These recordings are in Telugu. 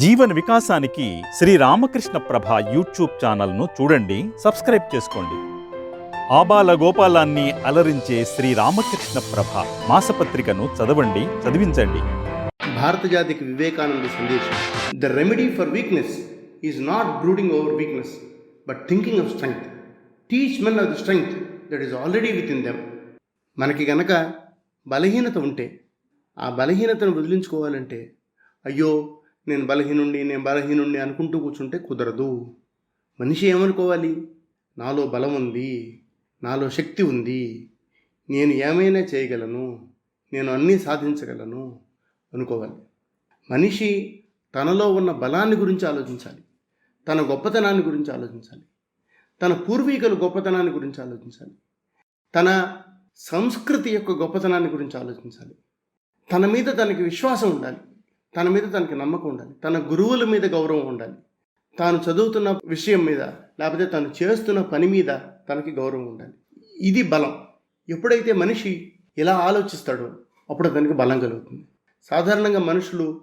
జీవన వికాసానికి శ్రీ రామకృష్ణ ప్రభ యూట్యూబ్ ఛానల్ను చూడండి సబ్స్క్రైబ్ చేసుకోండి. ఆబాల గోపాలాన్ని అలరించే శ్రీ రామకృష్ణ ప్రభ మాసపత్రికను చదవండి చదివించండి. భారత జాతికి వివేకానంద సందేశం. The remedy for weakness is not brooding over weakness but thinking of strength teach men of the strength that is already within them మనకి గనక బలహీనత ఉంటే ఆ బలహీనతను వదిలించుకోవాలంటే అయ్యో నేను బలహీనుండి నేను బలహీనుండి అనుకుంటూ కూర్చుంటే కుదరదు. మనిషి ఏమనుకోవాలి? నాలో బలం ఉంది నాలో శక్తి ఉంది నేను ఏమైనా చేయగలను నేను అన్నీ సాధించగలను అనుకోవాలి. మనిషి తనలో ఉన్న బలాన్ని గురించి ఆలోచించాలి తన గొప్పతనాన్ని గురించి ఆలోచించాలి తన పూర్వీకుల గొప్పతనాన్ని గురించి ఆలోచించాలి తన సంస్కృతి యొక్క గొప్పతనాన్ని గురించి ఆలోచించాలి తన మీద తనకి విశ్వాసం ఉండాలి. తన మీద తనకి నమ్మకం ఉండాలి. తన గురువుల మీద గౌరవం ఉండాలి. తాను చదువుతున్న విషయం మీద లేకపోతే తను చేస్తున్న పని మీద తనకి గౌరవం ఉండాలి. ఇది బలం. ఎప్పుడైతే మనిషి ఇలా ఆలోచిస్తాడో అప్పుడు అతనికి బలం కలుగుతుంది. సాధారణంగా మనుషులు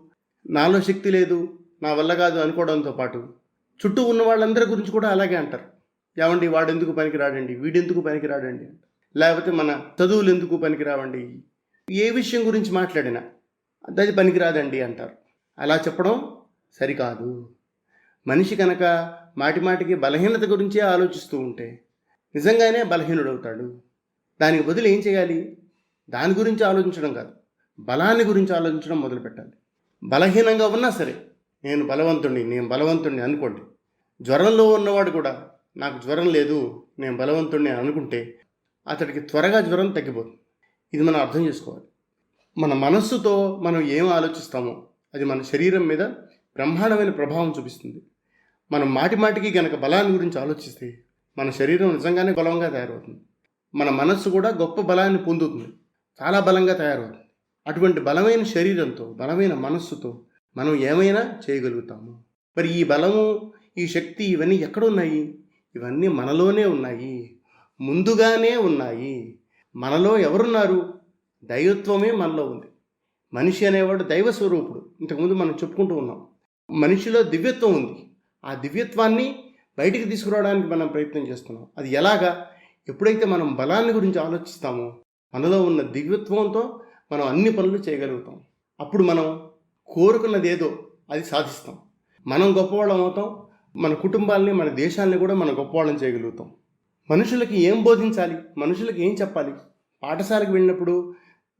నాలో శక్తి లేదు నా వల్ల కాదు అనుకోవడంతో పాటు చుట్టూ ఉన్న వాళ్ళందరి గురించి కూడా అలాగే అంటారు. ఏమండి వాడెందుకు పనికి రాడండి? వీడెందుకు పనికిరాడండి లేకపోతే మన చదువులు ఎందుకు పనికి రావండి? ఏ విషయం గురించి మాట్లాడినా అది పనికి రాదండి అంటారు. అలా చెప్పడం సరికాదు. మనిషి కనుక మాటిమాటికి బలహీనత గురించే ఆలోచిస్తూ ఉంటే నిజంగానే బలహీనుడవుతాడు. దానికి బదులు ఏం చేయాలి? దాని గురించి ఆలోచించడం కాదు బలాన్ని గురించి ఆలోచించడం మొదలు పెట్టాలి బలహీనంగా ఉన్నా సరే నేను బలవంతుణ్ణి నేను బలవంతుణ్ణి అనుకోండి. జ్వరంలో ఉన్నవాడు కూడా నాకు జ్వరం లేదు నేను బలవంతుణ్ణి అనుకుంటే అతడికి త్వరగా జ్వరం తగ్గిపోతుంది. ఇది మనం అర్థం చేసుకోవాలి. మన మనస్సుతో మనం ఏం ఆలోచిస్తామో అది మన శరీరం మీద బ్రహ్మాండమైన ప్రభావం చూపిస్తుంది. మనం మాటి మాటికి గనక బలాన్ని గురించి ఆలోచిస్తే మన శరీరం నిజంగానే బలంగా తయారవుతుంది. మన మనస్సు కూడా గొప్ప బలాన్ని పొందుతుంది. చాలా బలంగా తయారవుతుంది. అటువంటి బలమైన శరీరంతో బలమైన మనస్సుతో మనం ఏమైనా చేయగలుగుతాము? మరి ఈ బలము ఈ శక్తి ఇవన్నీ ఎక్కడున్నాయి? ఇవన్నీ మనలోనే ఉన్నాయి. ముందుగానే ఉన్నాయి. మనలో ఎవరున్నారు? దైవత్వమే మనలో ఉంది. మనిషి అనేవాడు దైవ స్వరూపుడు. ఇంతకుముందు మనం చెప్పుకుంటూ ఉన్నాం. మనిషిలో దివ్యత్వం ఉంది. ఆ దివ్యత్వాన్ని బయటికి తీసుకురావడానికి మనం ప్రయత్నం చేస్తున్నాం. అది ఎలాగా? ఎప్పుడైతే మనం బలాన్ని గురించి ఆలోచిస్తామో మనలో ఉన్న దివ్యత్వంతో మనం అన్ని పనులు చేయగలుగుతాం. అప్పుడు మనం కోరుకున్నది ఏదో అది సాధిస్తాం. మనం గొప్పవాళ్ళం అవుతాం. మన కుటుంబాలని మన దేశాన్ని కూడా మనం గొప్పవాళ్ళం చేయగలుగుతాం. మనుషులకి ఏం బోధించాలి? మనుషులకి ఏం చెప్పాలి? పాఠశాలకు వెళ్ళినప్పుడు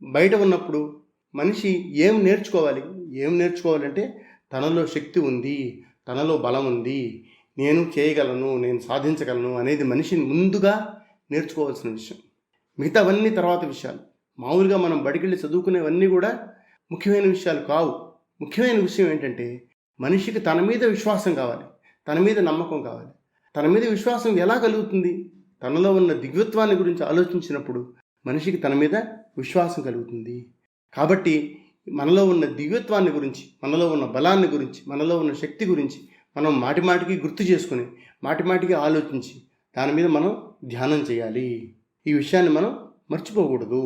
బయట ఉన్నప్పుడు మనిషి ఏం నేర్చుకోవాలి? ఏం నేర్చుకోవాలంటే తనలో శక్తి ఉంది తనలో బలం ఉంది నేను చేయగలను నేను సాధించగలను అనేది మనిషిని ముందుగా నేర్చుకోవాల్సిన విషయం. మిగతావన్నీ తర్వాత విషయాలు. మామూలుగా మనం బడికెళ్ళి చదువుకునేవన్నీ కూడా ముఖ్యమైన విషయాలు కావు. ముఖ్యమైన విషయం ఏంటంటే మనిషికి తన మీద విశ్వాసం కావాలి. తన మీద నమ్మకం కావాలి. తన మీద విశ్వాసం ఎలా కలుగుతుంది? తనలో ఉన్న దిగ్వత్వాన్ని గురించి ఆలోచించినప్పుడు మనిషికి తన మీద విశ్వాసం కలుగుతుంది. కాబట్టి మనలో ఉన్న దివ్యత్వాన్ని గురించి మనలో ఉన్న బలాన్ని గురించి మనలో ఉన్న శక్తి గురించి మనం మాటిమాటికి గుర్తు చేసుకుని మాటిమాటికి ఆలోచించి దాని మీద మనం ధ్యానం చేయాలి. ఈ విషయాన్ని మనం మర్చిపోకూడదు.